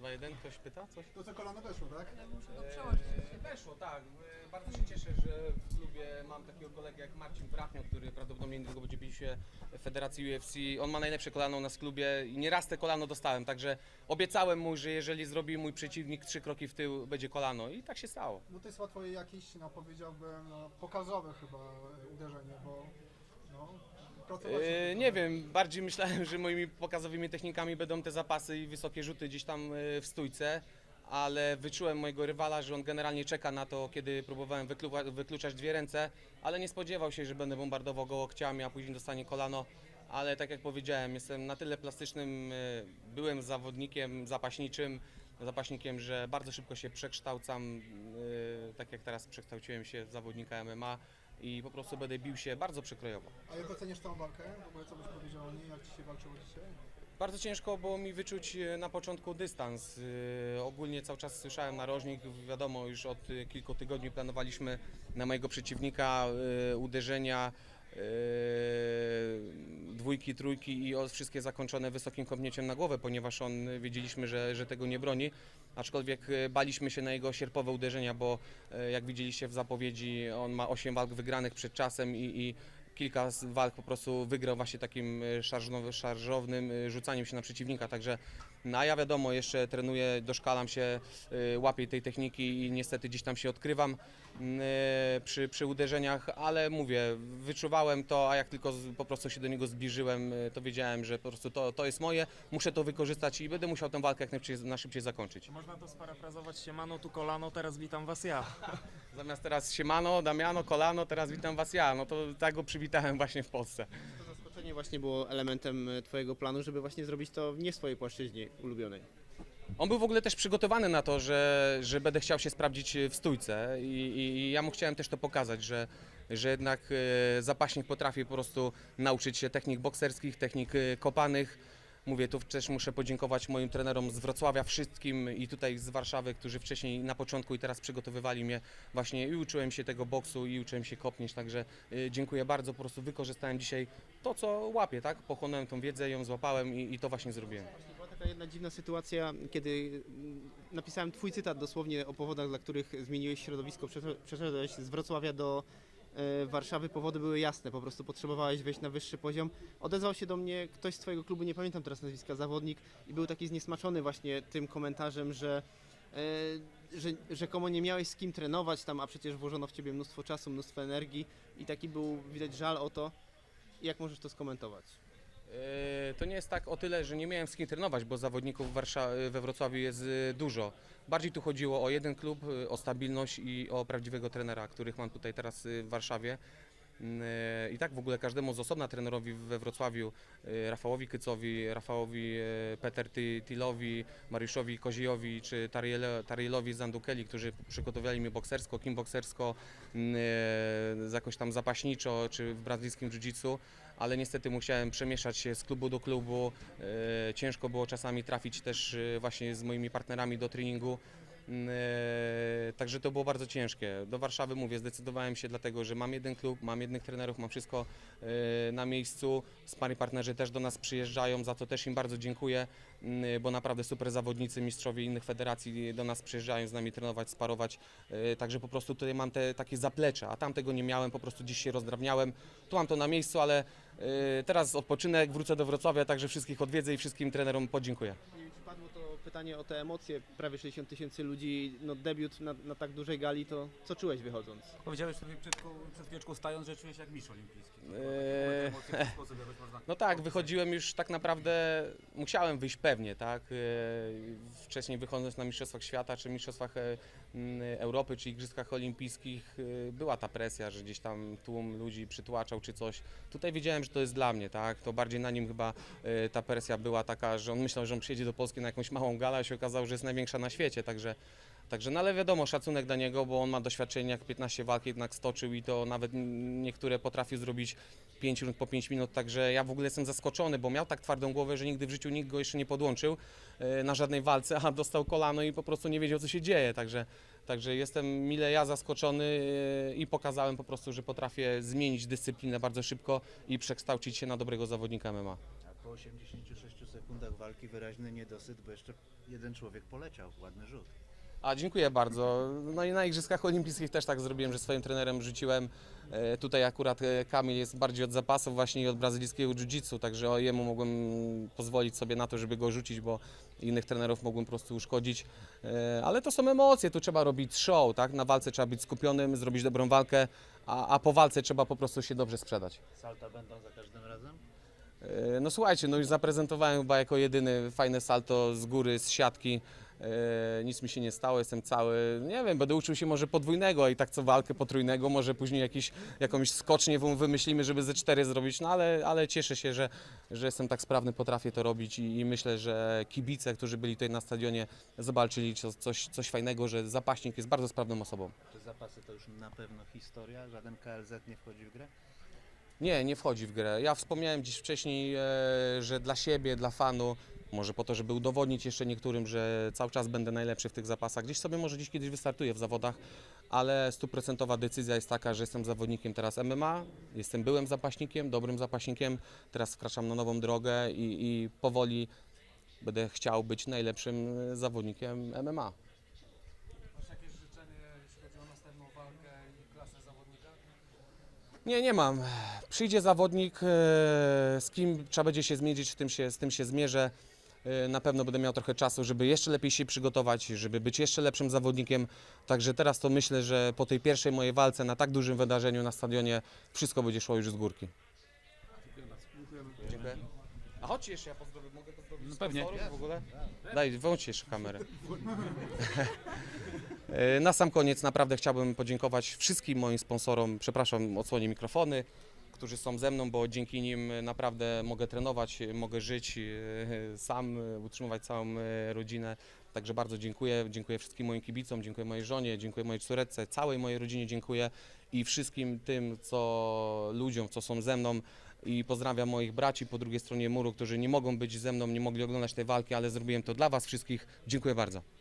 2-1, ktoś pyta coś? To co kolano weszło, tak? Eee, Weszło, tak. Eee, Bardzo się cieszę, że w klubie mam takiego kolegę jak Marcin Brachnio, który prawdopodobnie niedługo będzie bił się w Federacji UFC. On ma najlepsze kolano u nas w klubie i nieraz te kolano dostałem, także obiecałem mu, że jeżeli zrobi mój przeciwnik trzy kroki w tył, będzie kolano i tak się stało. No to jest łatwo jakieś, no powiedziałbym, no, pokazowe chyba e, uderzenie, bo no, pracować... Eee, nie wiem, bardziej myślałem, że moimi pokazowymi technikami będą te zapasy i wysokie rzuty gdzieś tam e, w stójce, ale wyczułem mojego rywala, że on generalnie czeka na to, kiedy próbowałem wykluwa- wykluczać dwie ręce, ale nie spodziewał się, że będę bombardował go łokciami, a później dostanie kolano. Ale tak jak powiedziałem, jestem na tyle plastycznym, e, byłem zawodnikiem zapaśniczym, zapaśnikiem, że bardzo szybko się przekształcam, e, tak jak teraz przekształciłem się w zawodnika MMA i po prostu będę bił się bardzo przekrojowo. A jak oceniasz tą walkę? W ogóle co byś powiedział o niej? Jak ci się walczyło dzisiaj? Bardzo ciężko było mi wyczuć e, na początku dystans. E, Ogólnie cały czas słyszałem narożnik, wiadomo, już od kilku tygodni planowaliśmy na mojego przeciwnika e, uderzenia dwójki, trójki i wszystkie zakończone wysokim kopnięciem na głowę, ponieważ on e, wiedzieliśmy, że, że tego nie broni. Aczkolwiek e, baliśmy się na jego sierpowe uderzenia, bo e, jak widzieliście w zapowiedzi, on ma 8 walk wygranych przed czasem i, i kilka walk po prostu wygrał właśnie takim szarżownym rzucaniem się na przeciwnika, także no a ja wiadomo, jeszcze trenuję, doszkalam się, e, łapię tej techniki i niestety gdzieś tam się odkrywam e, przy, przy uderzeniach, ale mówię, wyczuwałem to, a jak tylko po prostu się do niego zbliżyłem, e, to wiedziałem, że po prostu to, to jest moje, muszę to wykorzystać i będę musiał tę walkę jak najszybciej, najszybciej zakończyć. Można to sparafrazować siemano tu kolano, teraz witam was ja. Zamiast teraz siemano, Damiano, kolano, teraz witam Was ja, no to tak go przywitałem właśnie w Polsce. Zaskoczenie właśnie było elementem e, Twojego planu, żeby właśnie zrobić to nie w swojej płaszczyźnie ulubionej. On był w ogóle też przygotowany na to, że, że będę chciał się sprawdzić w stójce i, i ja mu chciałem też to pokazać, że, że jednak e, zapaśnik potrafi po prostu nauczyć się technik bokserskich, technik e, kopanych. Mówię, tu też muszę podziękować moim trenerom z Wrocławia, wszystkim i tutaj z Warszawy, którzy wcześniej na początku i teraz przygotowywali mnie właśnie i uczyłem się tego boksu i uczyłem się kopnieć, także e, dziękuję bardzo, po prostu wykorzystałem dzisiaj to, co łapię, tak? Pochłonąłem tą wiedzę, ją złapałem i, i to właśnie zrobiłem. Była taka jedna dziwna sytuacja, kiedy mm, napisałem Twój cytat dosłownie o powodach, dla których zmieniłeś środowisko, przeszedł- przeszedłeś z Wrocławia do Warszawy. Powody były jasne, po prostu potrzebowałeś wejść na wyższy poziom. Odezwał się do mnie ktoś z Twojego klubu, nie pamiętam teraz nazwiska, zawodnik i był taki zniesmaczony właśnie tym komentarzem, że e, że rzekomo nie miałeś z kim trenować tam, a przecież włożono w ciebie mnóstwo czasu, mnóstwo energii i taki był widać żal o to. Jak możesz to skomentować? E, To nie jest tak o tyle, że nie miałem z kim trenować, bo zawodników we Wrocławiu jest e, dużo. Bardziej tu chodziło o jeden klub, e, o stabilność i o prawdziwego trenera, których mam tutaj teraz w Warszawie. E, I tak w ogóle każdemu z osobna trenerowi we Wrocławiu, e, Rafałowi Kycowi, Rafałowi e, Peter Ty- Tilowi, Mariuszowi Koziojowi czy Tarielowi Zandukeli, którzy przygotowali mnie boksersko, kickboksersko, mm, e, jakoś tam zapaśniczo czy w brazylijskim jiu-jitsu, ale niestety musiałem przemieszczać się z klubu do klubu. Ciężko było czasami trafić też właśnie z moimi partnerami do treningu. E, Także to było bardzo ciężkie. Do Warszawy mówię, zdecydowałem się dlatego, że mam jeden klub, mam jednych trenerów, mam wszystko e, na miejscu. Spari partnerzy też do nas przyjeżdżają, za to też im bardzo dziękuję, mm, bo naprawdę super zawodnicy, mistrzowie innych federacji do nas przyjeżdżają z nami trenować, sparować. Także po prostu tutaj mam te takie zaplecze, a tam tego nie miałem, po prostu dziś się rozdrabniałem. Tu mam to na miejscu, ale teraz odpoczynek, wrócę do Wrocławia, także wszystkich odwiedzę i wszystkim trenerom podziękuję. Padło to pytanie o te emocje. Prawie 60 tysięcy ludzi, no debiut na, na tak dużej gali, to co czułeś wychodząc? Powiedziałeś sobie przed, przed chwileczką stając, że czujesz jak mistrz olimpijski. Eee, Eee... Sposób można No tak, wychodziłem już tak naprawdę, musiałem wyjść pewnie, tak? E, Wcześniej wychodząc na Mistrzostwach Świata, czy Mistrzostwach e, Europy, czy Igrzyskach Olimpijskich, e, była ta presja, że gdzieś tam tłum ludzi przytłaczał, czy coś. Tutaj wiedziałem, że to jest dla mnie, tak? To bardziej na nim chyba e, ta presja była taka, że on myślał, że on przyjedzie do Polski na jakąś małą galę, a się okazało, że jest największa na świecie, także Także, no ale wiadomo, szacunek dla niego, bo on ma doświadczenie, jak 15 walk jednak stoczył i to nawet niektóre potrafił zrobić 5 rund po 5 minut, także ja w ogóle jestem zaskoczony, bo miał tak twardą głowę, że nigdy w życiu nikt go jeszcze nie podłączył e, na żadnej walce, a dostał kolano i po prostu nie wiedział, co się dzieje, także, także jestem mile ja zaskoczony e, i pokazałem po prostu, że potrafię zmienić dyscyplinę bardzo szybko i przekształcić się na dobrego zawodnika MMA. po 86 walki wyraźny niedosyt, bo jeszcze jeden człowiek poleciał. Ładny rzut. A dziękuję bardzo. No i na Igrzyskach Olimpijskich też tak zrobiłem, że swoim trenerem rzuciłem. E, Tutaj akurat e, Kamil jest bardziej od zapasów właśnie i od brazylijskiego jiu-jitsu, także o jemu mogłem pozwolić sobie na to, żeby go rzucić, bo innych trenerów mogłem po prostu uszkodzić. E, Ale to są emocje, tu trzeba robić show, tak? Na walce trzeba być skupionym, zrobić dobrą walkę, a, a po walce trzeba po prostu się dobrze sprzedać. Salta będą za każdym razem? E, No słuchajcie, no już zaprezentowałem chyba jako jedyny fajne salto z góry, z siatki. E, Nic mi się nie stało, jestem cały, nie wiem, będę uczył się może podwójnego, a i tak co walkę potrójnego, może później jakiś, jakąś skocznię wymyślimy, żeby ze cztery zrobić, no ale, ale cieszę się, że, że jestem tak sprawny, potrafię to robić i, i myślę, że kibice, którzy byli tutaj na stadionie, zobaczyli co- coś, coś fajnego, że zapaśnik jest bardzo sprawną osobą. Czy zapasy to już na pewno historia? Żaden KLZ nie wchodzi w grę? Nie, nie wchodzi w grę. Ja wspomniałem dziś wcześniej, e, że dla siebie, dla fanu, może po to, żeby udowodnić jeszcze niektórym, że cały czas będę najlepszy w tych zapasach. Gdzieś sobie może dziś kiedyś wystartuję w zawodach, ale stuprocentowa decyzja jest taka, że jestem zawodnikiem teraz MMA, jestem byłym zapaśnikiem, dobrym zapaśnikiem, teraz wkraczam na nową drogę i, i powoli będę chciał być najlepszym e, zawodnikiem MMA. Masz jakieś życzenie, jeśli chodzi o następną walkę i klasę zawodnika? Nie, nie mam. Przyjdzie zawodnik, e, z kim trzeba będzie się zmierzyć, z tym się, z tym się zmierzę. E, Na pewno będę miał trochę czasu, żeby jeszcze lepiej się przygotować, żeby być jeszcze lepszym zawodnikiem. Także teraz to myślę, że po tej pierwszej mojej walce na tak dużym wydarzeniu na stadionie wszystko będzie szło już z górki. Dziękuję. A chodźcie jeszcze, ja pozdrowię, mogę pozdrowić No pewnie. sponsorów w ogóle? Daj, włączcie jeszcze kamerę. E, Na sam koniec naprawdę chciałbym podziękować wszystkim moim sponsorom, przepraszam, odsłonię mikrofony, którzy są ze mną, bo dzięki nim naprawdę mogę trenować, mogę żyć e, sam, e, utrzymywać całą e, rodzinę. Także bardzo dziękuję, dziękuję wszystkim moim kibicom, dziękuję mojej żonie, dziękuję mojej córeczce, całej mojej rodzinie dziękuję i wszystkim tym, co ludziom, co są ze mną i pozdrawiam moich braci po drugiej stronie muru, którzy nie mogą być ze mną, nie mogli oglądać tej walki, ale zrobiłem to dla Was wszystkich. Dziękuję bardzo.